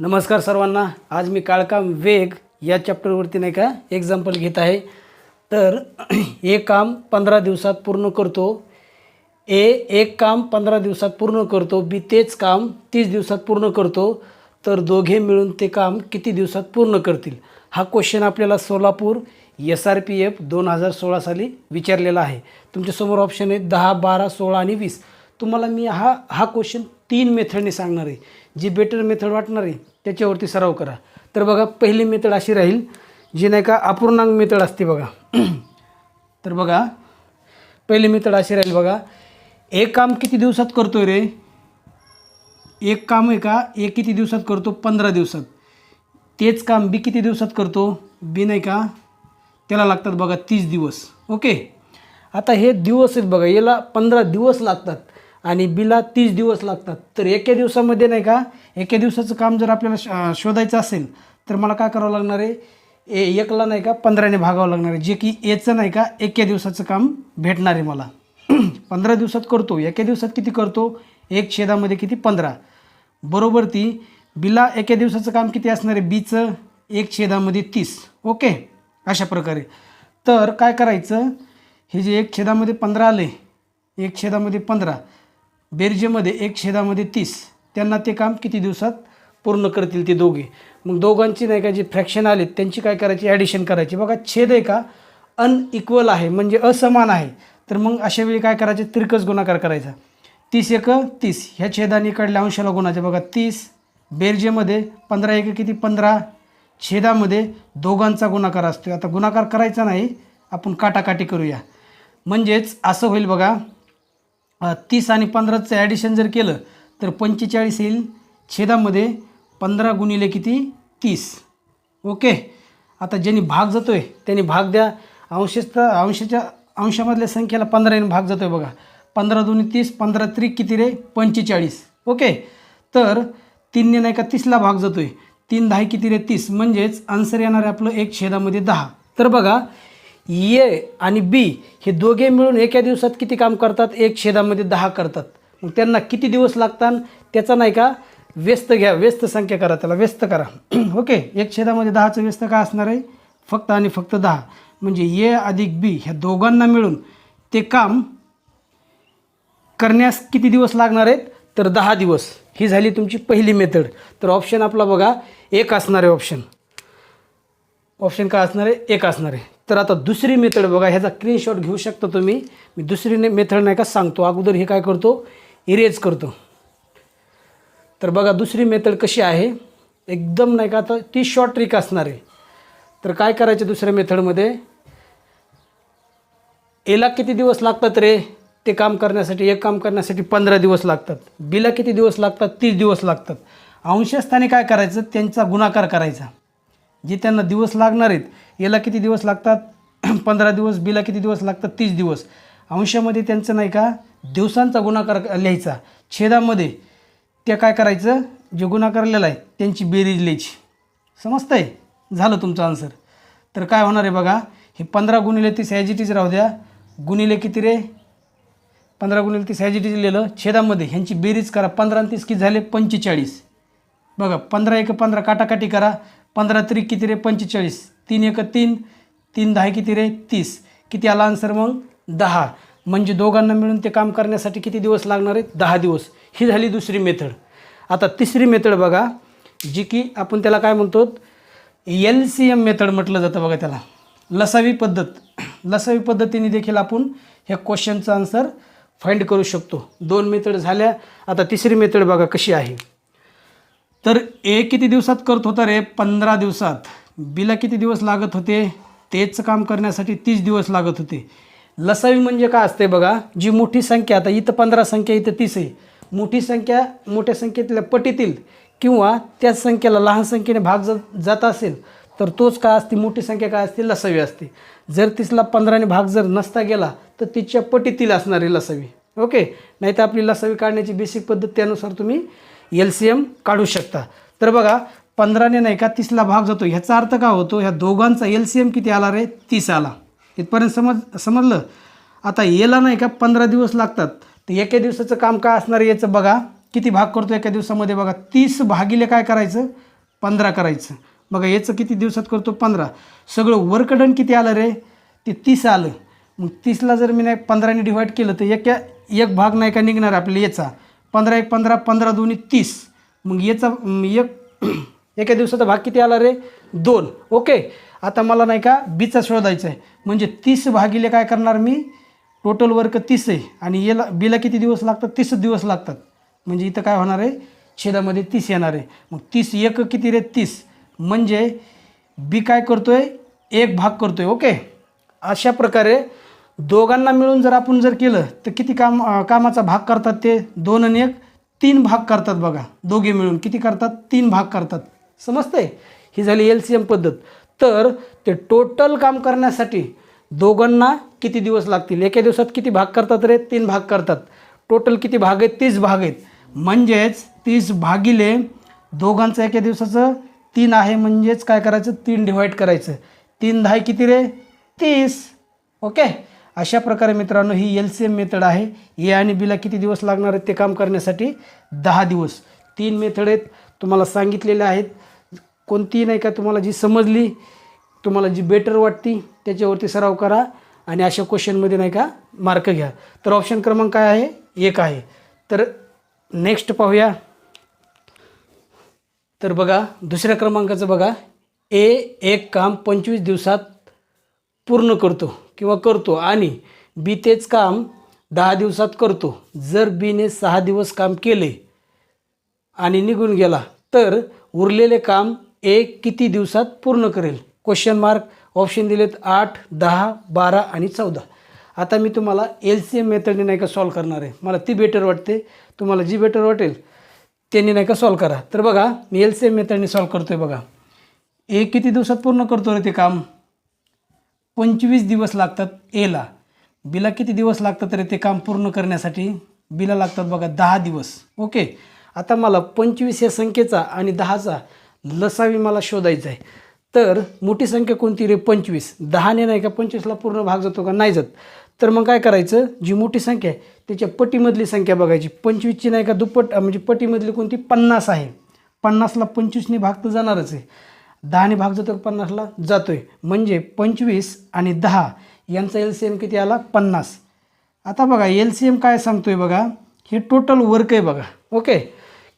नमस्कार सर्वांना. आज मी काळकाम वेग या चॅप्टरवरती नाही का एक्झाम्पल घेत आहे. तर हे काम पंधरा दिवसात पूर्ण करतो. ए एक काम पंधरा दिवसात पूर्ण करतो. बी तेच काम तीस दिवसात पूर्ण करतो. तर दोघे मिळून ते काम किती दिवसात पूर्ण करतील? हा क्वेश्चन आपल्याला Solapur S R P F दोन हजार सोळा साली विचारलेला आहे. तुमच्यासमोर ऑप्शन आहे दहा बारा सोळा आणि वीस. तुम्हाला मी हा हा क्वेश्चन तीन मेथडने सांगणार आहे. जी बेटर मेथड वाटणार आहे त्याच्यावरती सराव करा. तर बघा पहिली मेथड अशी राहील जी नाही का अपूर्णांक मेथड असते बघा. तर बघा पहिली मेथड अशी राहील बघा. एक काम किती दिवसात करतोय रे? एक काम आहे का? एक किती दिवसात करतो? पंधरा दिवसात. तेच काम बी किती दिवसात करतो? बी नाही का? त्याला लागतात बघा तीस दिवस. ओके? आता हे दिवस आहेत बघा याला पंधरा दिवस लागतात. आणि बिला तीस दिवस लागतात. तर एका दिवसामध्ये नाही का एका दिवसाचं काम जर आपल्याला श- शोधायचं असेल तर मला काय करावं लागणार आहे? ए एकला नाही का पंधराने भागावं लागणार आहे. जे की एचं नाही का एका दिवसाचं काम भेटणार आहे मला. पंधरा दिवसात करतो. एका दिवसात किती करतो? एक छेदामध्ये किती? पंधरा. बरोबर ती बिला एका दिवसाचं काम किती असणार आहे? बीचं एक छेदामध्ये तीस. ओके? अशा प्रकारे. तर काय करायचं? हे जे एक छेदामध्ये पंधरा आले एक छेदामध्ये पंधरा. बेरजेमध्ये एक छेदामध्ये तीस. त्यांना ते काम किती दिवसात पूर्ण करतील ते दोघे? मग दोघांची नाही का जे फ्रॅक्शन आलेत त्यांची काय करायची? ॲडिशन करायची. बघा छेद आहे का? अनइक्वल आहे म्हणजे असमान आहे. तर मग अशा वेळी काय करायचे? तिरकस गुणाकार करायचा. तीस एक तीस. ह्या छेदाने काढल्या अंशाला गुणाचे बघा तीस. बेरजेमध्ये पंधरा एक किती? पंधरा. छेदामध्ये दोघांचा गुणाकार असतो आता गुणाकार करायचा नाही आपण काटाकाटी करूया. म्हणजेच असं होईल बघा तीस आणि पंधराचं ॲडिशन जर केलं तर पंचेचाळीस येईल. छेदामध्ये पंधरा गुणिले किती? तीस. ओके? आता ज्यांनी भाग जातो आहे त्यांनी भाग द्या. अंशस्थ अंशाच्या अंशामधल्या संख्येला पंधराने भाग जातो आहे बघा. पंधरा दोन्ही तीस पंधरा त्रिक किती रे? पंचेचाळीस. ओके? तर तीनने नाही का तीसला भाग जातो आहे तीन दहा किती रे? तीस. म्हणजेच आन्सर येणार आहे आपलं एक छेदामध्ये दहा. तर बघा ए आणि बी हे दोघे मिळून एका दिवसात किती काम करतात? एक छेदामध्ये दहा करतात. मग त्यांना किती दिवस लागतात त्याचा नाही का व्यस्त घ्या व्यस्त संख्या करा त्याला व्यस्त करा. ओके एक छेदामध्ये दहाचं व्यस्त का असणार आहे? फक्त आणि फक्त दहा. म्हणजे ए अधिक बी ह्या दोघांना मिळून ते काम करण्यास किती दिवस लागणार आहेत? तर दहा दिवस. ही झाली तुमची पहिली मेथड. तर ऑप्शन आपला बघा एक असणार आहे ऑप्शन ऑप्शन काय असणार आहे? एक असणार आहे. तर आता दुसरी मेथड बघा ह्याचा स्क्रीनशॉट घेऊ शकता तुम्ही. मी दुसरी मेथड नाही का सांगतो. अगोदर हे काय करतो? इरेज करतो. तर बघा दुसरी मेथड कशी आहे? एकदम नाही का आता ती शॉर्ट ट्रिक असणार आहे. तर काय करायचं दुसऱ्या मेथडमध्ये एला किती दिवस लागतात रे? ते काम करण्यासाठी एक काम करण्यासाठी पंधरा दिवस लागतात. बीला किती दिवस लागतात? तीस दिवस लागतात. अंशस्थानी काय करायचं? त्यांचा गुणाकार करायचा. जे त्यांना दिवस लागणार आहेत याला किती दिवस लागतात पंधरा दिवस बीला किती दिवस लागतात तीस दिवस अंशामध्ये त्यांचं नाही का दिवसांचा गुणाकार लिहायचा. छेदामध्ये ते काय करायचं जे गुणाकार लिहिला आहे त्यांची बेरीज लिहायची. समजतं आहे झालं तुमचं आन्सर तर काय होणार आहे बघा हे पंधरा गुणिले तीस ॲजिटीज राहू द्या. गुणिले किती रे? पंधरा गुणिले तीस ॲजिटीज लिहिलं छेदामध्ये ह्यांची बेरीज करा पंधरा तीस किती झाले? पंचेचाळीस. बघा पंधरा एक पंधरा काटाकाटी करा. पंधरा तरी किती रे? पंचेचाळीस. तीन एक तीन तीन दहा किती रे? तीस. किती आला आन्सर मग? दहा. म्हणजे दोघांना मिळून ते काम करण्यासाठी किती दिवस लागणार आहेत? दहा दिवस. ही झाली दुसरी मेथड आता तिसरी मेथड बघा जी की आपण त्याला काय म्हणतो? एल सी एम मेथड म्हटलं जातं बघा त्याला. लसावी पद्धत. लसावी पद्धतीने देखील आपण ह्या क्वेश्चनचा आन्सर फाइंड करू शकतो. दोन मेथड झाल्या. आता तिसरी मेथड बघा कशी आहे. तर ए किती दिवसात करत होता रे? पंधरा दिवसात. बीला किती दिवस लागत होते? तेच काम करण्यासाठी तीस दिवस लागत होते. लसावी म्हणजे काय असते बघा? जी मोठी संख्या आता इथं पंधरा संख्या इथं तीस आहे. मोठी संख्या मोठ्या संख्येतल्या पटीतील किंवा त्याच संख्येला लहान संख्येने भाग जात जात असेल तर तोच काय असते? मोठी संख्या काय असते? लसावी असते. जर तिसला पंधराने भाग जर नसता गेला तर तिच्या पटीतील असणारी लसावी. ओके? नाही तर आपली लसावी काढण्याची बेसिक पद्धत त्यानुसार तुम्ही एल सी एम काढू शकता. तर बघा पंधराने नाही का तीसला भाग जातो. ह्याचा अर्थ काय होतो? ह्या दोघांचा एल सी एम किती आला रे? तीस आला. इथपर्यंत समज समजलं? आता याला नाही का पंधरा दिवस लागतात. तर एका दिवसाचं काम काय असणार आहे याचं बघा. किती भाग करतो एका दिवसामध्ये बघा. तीस भागिले काय करायचं? पंधरा करायचं. बघा याचं किती दिवसात करतो? पंधरा. सगळं वर्कडन किती आलं रे? ते तीस आलं. मग तीसला जर मी नाही पंधराने डिवाईड केलं तर एका एक भाग नाही का निघणार आपल्या याचा? पंधरा एक पंधरा पंधरा दोन्ही तीस. मग याचा एक एका दिवसाचा भाग किती आला रे? दोन. ओके. आता मला नाही का बीचा शोधायचा आहे. म्हणजे तीस भागिले काय करणार मी? टोटल वर्क तीस आहे. आणि याला बीला किती दिवस लागतात? तीस दिवस लागतात. म्हणजे इथं काय होणार आहे? छेदामध्ये तीस येणार आहे. मग तीस एक किती रे? तीस. म्हणजे बी काय करतो आहे एक भाग करतो आहे ओके. अशा प्रकारे दोघांना मिळून जर आपण जर केलं तर किती काम कामाचा भाग करतात ते? दोन आणि एक? तीन भाग करतात बघा. दोघे मिळून. किती करतात? तीन भाग करतात. समजतंय? ही झाली एल सी एम पद्धत. तर ते टोटल काम करण्यासाठी दोघांना किती दिवस लागतील? एका दिवसात किती भाग करतात रे? तीन भाग करतात. टोटल किती भाग आहेत? तीस भाग आहेत. म्हणजेच तीस भागिले दोघांचं एका दिवसाचं तीन आहे. म्हणजेच काय करायचं? तीन डिवाईड करायचं. तीन दहा किती रे? तीस. ओके? अशा प्रकारे मित्रांनो ही एल सी एम मेथड आहे. ए आणि बीला किती दिवस लागणार आहेत ते काम करण्यासाठी? दहा दिवस. तीन मेथड आहेत तुम्हाला सांगितलेल्या आहेत. कोणतीही नाही का तुम्हाला जी समजली तुम्हाला जी बेटर वाटती त्याच्यावरती सराव करा आणि अशा क्वेश्चनमध्ये नाही का मार्क घ्या. तर ऑप्शन क्रमांक काय आहे? एक आहे. तर नेक्स्ट पाहूया. तर बघा दुसऱ्या क्रमांकाचं बघा. ए एक काम पंचवीस दिवसात पूर्ण करतो. किंवा करतो. आणि बी तेच काम दहा दिवसात करतो. जर बीने सहा दिवस काम केले आणि निघून गेला तर उरलेले काम ए किती दिवसात पूर्ण करेल? क्वेश्चन मार्क ऑप्शन दिलेत आठ दहा बारा आणि चौदा. आता मी तुम्हाला एल सी एम मेथडने नाही का सॉल्व करणार आहे. मला ती बेटर वाटते. तुम्हाला जी बेटर वाटेल त्यांनी नाही का सॉल्व करा. तर बघा मी एल सी एम मेथडने सॉल्व करतो आहे बघा. ए किती दिवसात पूर्ण करतो रे ते काम? पंचवीस दिवस लागतात एला बीला किती दिवस लागतात रे ते काम पूर्ण करण्यासाठी? बीला लागतात बघा दहा दिवस. ओके आता मला पंचवीस या संख्येचा आणि दहाचा लसावी मला शोधायचा आहे. तर मोठी संख्या कोणती रे? पंचवीस. दहाने नाही का पंचवीसला पूर्ण भाग जातो का? नाही जात. तर मग काय करायचं? जी मोठी संख्या आहे त्याच्या पटीमधली संख्या बघायची. पंचवीसची नाही का दुप्पट म्हणजे पटीमधली कोणती? पन्नास आहे. पन्नासला पंचवीसने भाग तर जाणारच आहे. दहाने भाग जातो पन्नासला? जातो आहे म्हणजे पंचवीस आणि दहा. यांचा एल सी एम किती आला? पन्नास. आता बघा एल सी एम काय सांगतो आहे बघा? हे टोटल वर्क आहे बघा. ओके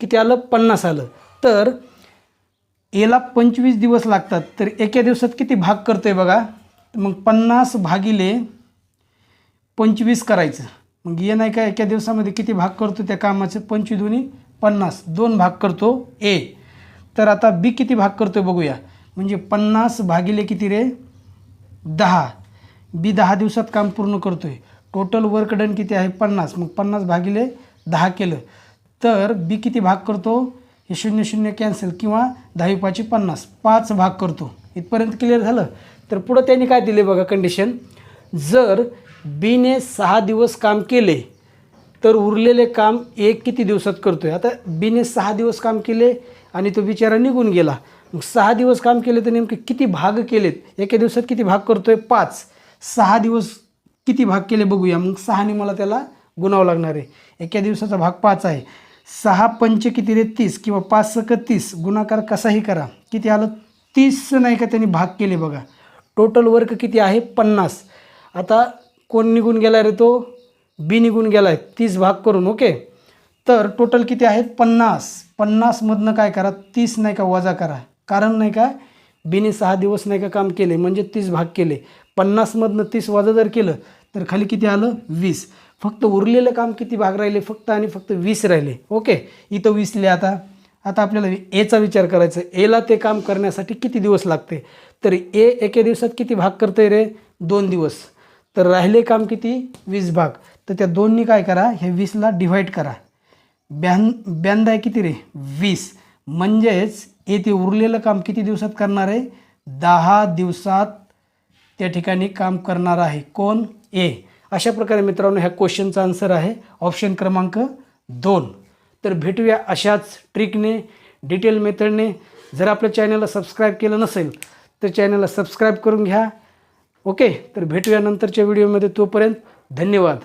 किती आलं? पन्नास आलं. तर याला पंचवीस दिवस लागतात. तर एका दिवसात किती भाग करतो आहे बघा मग पन्नास भागिले पंचवीस करायचं. मग ये नाही का एका दिवसामध्ये किती भाग करतो त्या कामाचे? पंचवीस दोन्ही पन्नास. दोन भाग करतो ए. तर आता बी किती भाग करतो आहे बघूया. म्हणजे पन्नास भागिले किती रे? दहा. बी दहा दिवसात काम पूर्ण करतो आहे टोटल वर्क डन किती आहे? पन्नास. मग पन्नास भागिले दहा केलं. तर बी किती भाग करतो? हे शून्य शून्य कॅन्सल किंवा दहावी पाचशे पन्नास. पाच भाग करतो. इथपर्यंत क्लिअर झालं? तर पुढं त्यांनी काय दिले बघा कंडिशन जर बीने सहा दिवस काम केले तर उरलेले काम एक किती दिवसात करतो आहे आता बीने सहा दिवस काम केले आणि तो बिचारा निघून गेला. मग सहा दिवस काम केले तर नेमके किती भाग केलेत? एका दिवसात किती भाग करतो आहे पाच. सहा दिवस किती भाग केले बघूया. मग सहाने मला त्याला गुणावं लागणार आहे. एका दिवसाचा भाग पाच आहे. सहा पंच किती रे? तीस किंवा पाच सक तीस. गुणाकार कसाही करा. किती आलं? तीस नाही का त्यांनी भाग केले बघा. टोटल वर्क किती आहे? पन्नास. आता कोण निघून गेला रे तो? बी निघून गेला आहे तीस भाग करून ओके? तर टोटल किती आहेत? पन्नास. पन्नासमधनं काय करा तीस नाही का वजा करा. कारण नाही का बिने सहा दिवस नाही का काम केले म्हणजे तीस भाग केले. पन्नासमधनं तीस वजा जर केलं तर खाली किती आलं? वीस. फक्त उरलेलं काम किती भाग राहिले? फक्त आणि फक्त वीस राहिले. ओके? इथं वीसले आता. आता आपल्याला एचा विचार करायचा एला ते काम करण्यासाठी किती दिवस लागते? तर ए एके दिवसात किती भाग करते रे? दोन दिवस. तर राहिले काम किती? वीस भाग. तर त्या दोन्ही काय करा? हे वीसला डिव्हाइड करा. ब्यान ब्यांदा आहे किती रे? वीस. म्हणजेच येथे उरलेलं काम किती दिवसात करणार आहे? दहा दिवसात त्या ठिकाणी काम करणार आहे. कोण? ए. अशा प्रकारे मित्रांनो ह्या क्वेश्चनचा आन्सर आहे. ऑप्शन क्रमांक दोन. तर भेटूया अशाच ट्रिकने डिटेल मेथडने जर आपल्या चॅनलला सबस्क्राईब केलं नसेल तर चॅनलला सबस्क्राईब करून घ्या. ओके तर भेटूया नंतरच्या व्हिडिओमध्ये तोपर्यंत धन्यवाद.